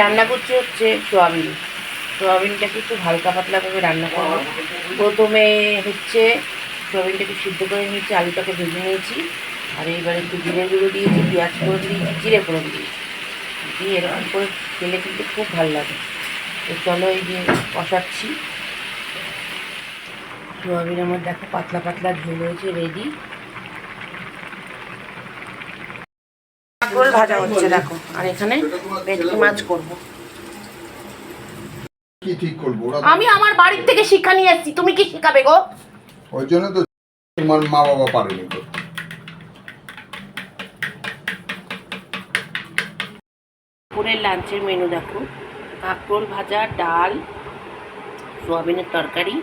রান্না করছি হচ্ছে সোয়াবিন। সোয়াবিনটাকে একটু হালকা পাতলা করে রান্না করব। প্রথমে হচ্ছে সোয়াবিনটাকে সিদ্ধ করে নিয়েছি, আলুটাকে ভেজে নিয়েছি। আর এইবার একটু জিরে গুঁড়ো দিয়েছি, পেঁয়াজ করে দিয়েছি, জিরে করে দিয়েছি। দিয়ে এরকম করে খেলে কিন্তু খুব ভালো লাগে। তো চলো এই যে কষাচ্ছি। সোয়াবিন আমার দেখো পাতলা পাতলা ঝোল হয়েছে রেডি কাঁকরোল ভাজা হচ্ছে দেখো। আর এখানে ভেটকি মাছ করব। কি ঠিক করব? আমি আমার বাড়ির থেকে শিক্ষা নিয়ে এসেছি। তুমি কি শিখাবে গো? ওই জন্য তো তোমার মা বাবা পারেনি। দুপুরের লাঞ্চের মেনু দেখো। কাঁকরোল ভাজা ডাল সোয়াবিনের তরকারি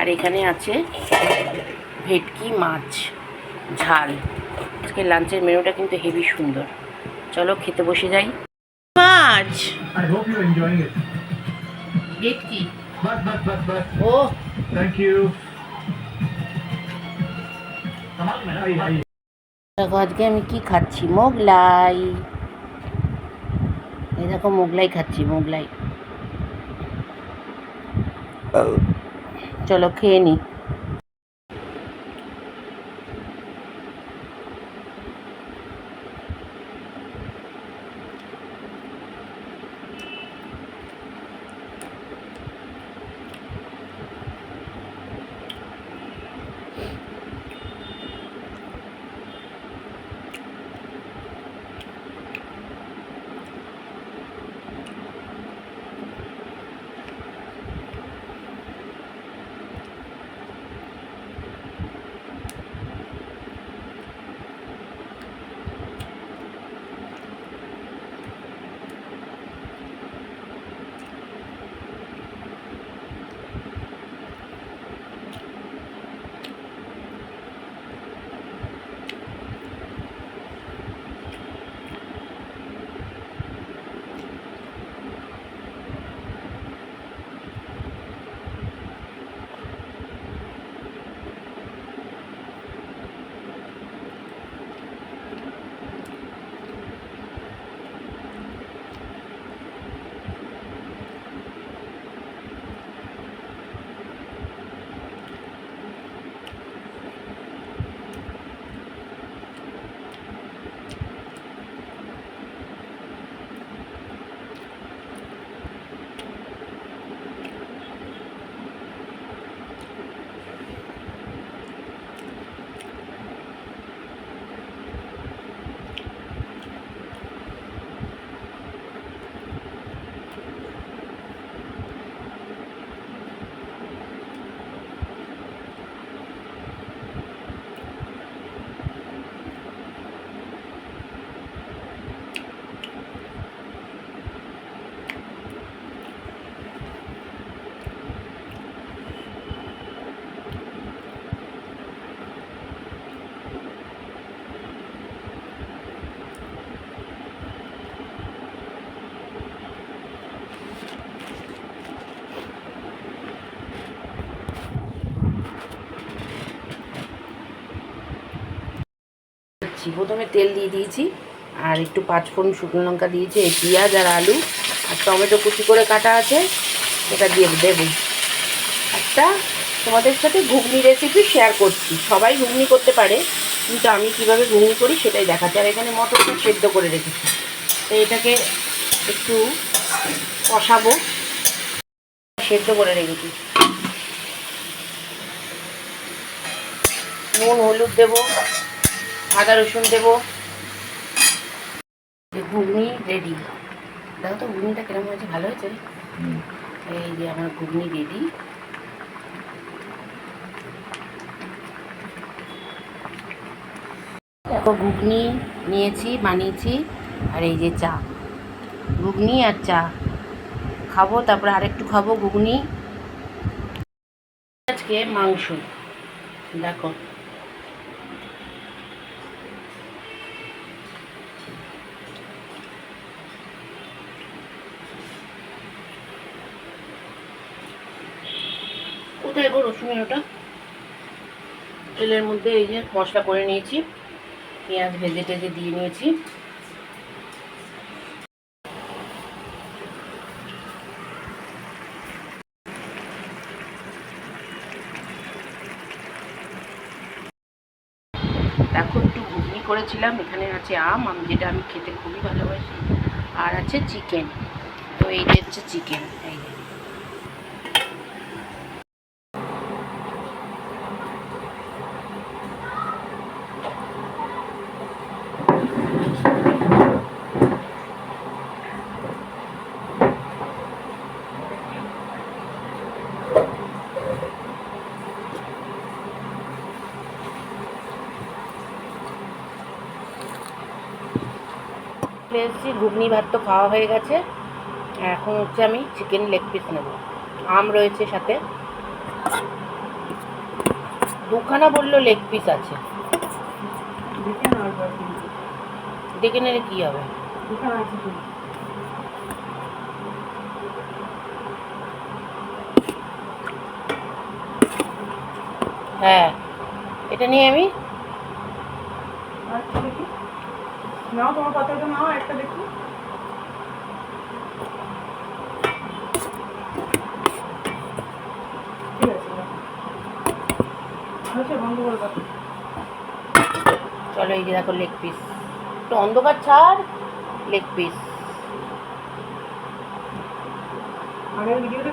আর এখানে আছে ভেটকি মাছ ঝাল। আজকে লাঞ্চের মেনুটা কিন্তু হেভি সুন্দর। চলো খেতে বসে যাই। মাছ! ও. Aye, aye. দেখো আজকে আমি কি খাচ্ছি? মোগলাই। এই দেখো মোগলাই খাচ্ছি মোগলাই। চলো খেয়ে নি। দিচ্ছি। প্রথমে তেল দিয়ে দিয়েছি, আর একটু পাঁচফোড়ন শুকনো লঙ্কা দিয়েছি পেঁয়াজ আর আলু, আর টমেটো কুচি করে কাটা আছে, এটা দিয়ে দেবো। একটা তোমাদের সাথে ঘুগনি রেসিপি শেয়ার করছি। সবাই ঘুগনি করতে পারে, কিন্তু আমি কীভাবে ঘুগনি করি সেটাই দেখাচ্ছি। আর এখানে মটরটা সেদ্ধ করে রেখেছি। তো এটাকে একটু কষাবো। সেদ্ধ করে রেখেছি। নুন, হলুদ দেবো। আদা রসুন দেবো। ঘুগনি রেডি দেখো তো ঘুগনিটা কিরম হয়েছে ভালো হয়েছে? এই যে আমার ঘুগনি রেডি দেখো ঘুগনি নিয়েছি বানিয়েছি আর এই যে চা। ঘুগনি আর চা। খাব তারপরে আরেকটু খাব ঘুগনি। আজকে মাংস। দেখো। দেখো রসুন ওটা তেলের মধ্যে এই যে মশলা করে নিয়েছি। পেঁয়াজ ভেজে টেজে দিয়ে নিয়েছি। এখন একটু ঘুগনি করেছিলাম। এখানে আছে আম, আমি যেটা আমি খেতে খুবই ভালোবাসি। আর আছে চিকেন তো এইটা হচ্ছে চিকেন চলে এসেছি, ঘুগনি ভাত তো খাওয়া হয়ে গেছে। এখন হচ্ছে আমি চিকেন লেগ পিস নেব। আম রয়েছে সাথে। দুখানা বলল লেগ পিস আছে। দেখে নিলে কী হবে? হ্যাঁ এটা নিয়ে আমি নাও তোমার কথাটা নাও একটা দেখি। ঠিক আছে। হয়েছে বন্ধ করে দাও। চলো এই যে দেখো লেগ পিস একটু অন্ধকার ছাড় লেগ পিস আগের ভিডিওটা